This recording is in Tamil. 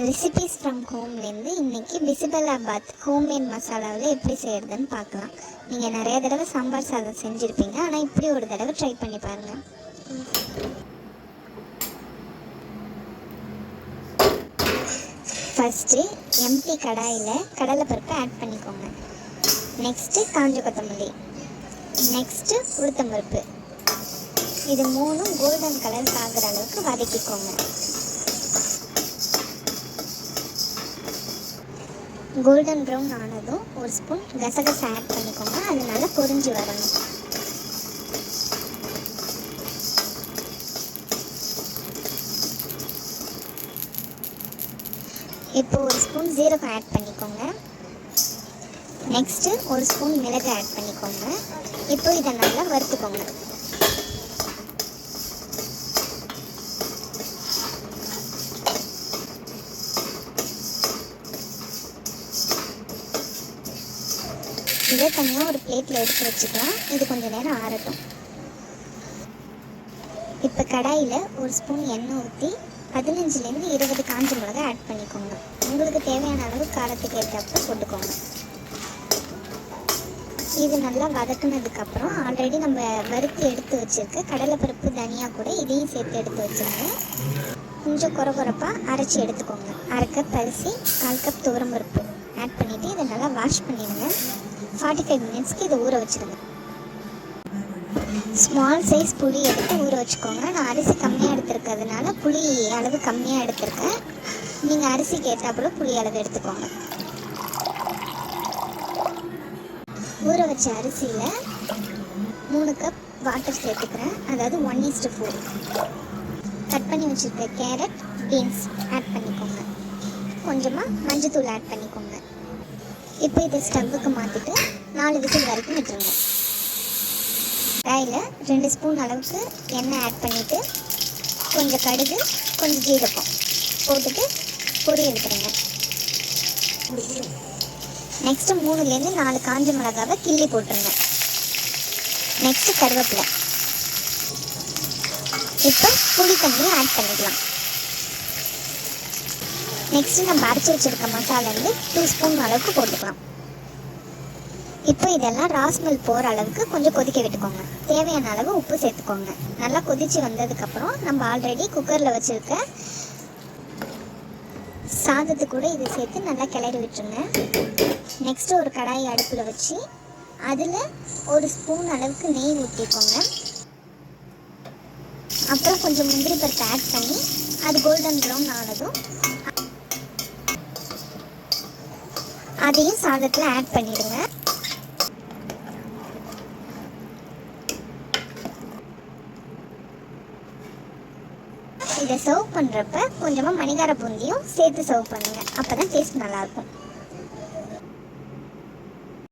ரெசிபீஸ் ஃப்ரம் ஹோம்லேருந்து இன்றைக்கி பிசிபலாபாத் ஹோம்மேட் மசாலாவில் எப்படி செய்கிறதுன்னு பார்க்கலாம். நீங்கள் நிறைய தடவை சாம்பார் சாதம் செஞ்சுருப்பீங்க. ஆனால் இப்படி ஒரு தடவை ட்ரை பண்ணி பாருங்கள் ஃபஸ்ட்டு எம்டி கடாயில் கடலைப்பருப்பு ஆட் பண்ணிக்கோங்க. நெக்ஸ்ட்டு காஞ்ச கொத்தமல்லி. நெக்ஸ்ட்டு உளுத்தம்பருப்பு. இது மூணும் கோல்டன் கலர் ஆகிற அளவுக்கு வதக்கிக்கோங்க. கோல்டன் ப்ரௌன் ஆனதும் ஒரு ஸ்பூன் கசகசை ஆட் பண்ணிக்கோங்க. அது நல்லா பொரிஞ்சு வரணும். இப்போ ஒரு ஸ்பூன் ஜீரகம் ஆட் பண்ணிக்கோங்க. நெக்ஸ்ட்டு ஒரு ஸ்பூன் மிளகு ஆட் பண்ணிக்கோங்க. இப்போ இதை நல்லா வறுத்துக்கோங்க. இதை தனியாக ஒரு பிளேட்டில் எடுத்து வச்சுக்கலாம். இது கொஞ்சம் நேரம் ஆறட்டும். இப்போ கடாயில் ஒரு ஸ்பூன் எண்ணெய் ஊற்றி பதினஞ்சுலேருந்து இருபது காஞ்ச மிளகா ஆட் பண்ணிக்கோங்க. உங்களுக்கு தேவையான அளவு காரத்துக்கு ஏற்றப்ப போட்டுக்கோங்க. இது நல்லா வதக்குனதுக்கப்புறம் ஆல்ரெடி நம்ம வறுத்து எடுத்து வச்சுருக்க கடலைப்பருப்பு தனியாக கூட இதையும் சேர்த்து எடுத்து வச்சுருங்க. கொஞ்சம் குறை குறைப்பாக அரைச்சி எடுத்துக்கோங்க. அரை கப் அரிசி கால் கப் துவரம்பருப்பு ஆட் பண்ணிவிட்டு இதை நல்லா வாஷ் பண்ணிடுங்க. ஃபார்ட்டி ஃபைவ் மினிட்ஸ்க்கு இதை ஊற வச்சுருங்க. ஸ்மால் சைஸ் புளி எடுத்து ஊற வச்சுக்கோங்க. நான் அரிசி கம்மியாக எடுத்துருக்கிறதுனால புளி அளவு கம்மியாக எடுத்திருக்கேன். நீங்கள் அரிசிக்கு ஏற்றாப்புல புளி அளவு எடுத்துக்கோங்க. ஊற வச்ச அரிசியில் மூணு கப் வாட்டர் சேர்த்துக்கிறேன். அதாவது ஒன் ஈஸ்ட் ஃபோர் கட் பண்ணி வச்சுருக்க கேரட் பீன்ஸ் ஆட் பண்ணிக்கோங்க. கொஞ்சமாக மஞ்சத்தூள் ஆட் பண்ணிக்கோங்க. இப்போ இதை ஸ்டவ்வுக்கு மாற்றிட்டு நாலு விசில் வரைக்கும் விட்டுருங்க கடாயில் ரெண்டு ஸ்பூன் அளவுக்கு எண்ணெய் ஆட் பண்ணிவிட்டு கொஞ்சம் கடுகு கொஞ்சம் ஜீரகம் போட்டுட்டு பொடி எடுத்துருங்க. நெக்ஸ்ட்டு மூணுலேருந்து நாலு காஞ்ச மிளகாவை கிள்ளி போட்டுருங்க. நெக்ஸ்ட்டு கருவேப்பிலை. இப்போ புளி தண்ணியை ஆட் பண்ணிக்கலாம். நெக்ஸ்ட்டு நம்ம அரைச்சி வச்சிருக்க மசாலா வந்து டூ ஸ்பூன் அளவுக்கு போட்டுக்கலாம். இப்போ இதெல்லாம் ராஸ்மெல் போகிற அளவுக்கு கொஞ்சம் கொதிக்க விட்டுக்கோங்க. தேவையான அளவு உப்பு சேர்த்துக்கோங்க. நல்லா கொதிச்சு வந்ததுக்கப்புறம் நம்ம ஆல்ரெடி குக்கரில் வச்சுருக்க சாதத்து கூட இதை சேர்த்து நல்லா கிளறி விட்டுருங்க. நெக்ஸ்ட்டு ஒரு கடாய் அடுப்பில் வச்சு அதில் ஒரு ஸ்பூன் அளவுக்கு நெய் ஊற்றிக்கோங்க அப்புறம் கொஞ்சம் முந்திரி பருப்பு ஆட் பண்ணி அது கோல்டன் ப்ரௌன் ஆனதும் அதையும் சாதத்தில் ஆட் பண்ணிடுங்க. இதை சர்வ் பண்ணுறப்ப கொஞ்சமாக மணிகார பூந்தியும் சேர்த்து சர்வ் பண்ணுங்கள் அப்போ தான் டேஸ்ட் நல்லாயிருக்கும்.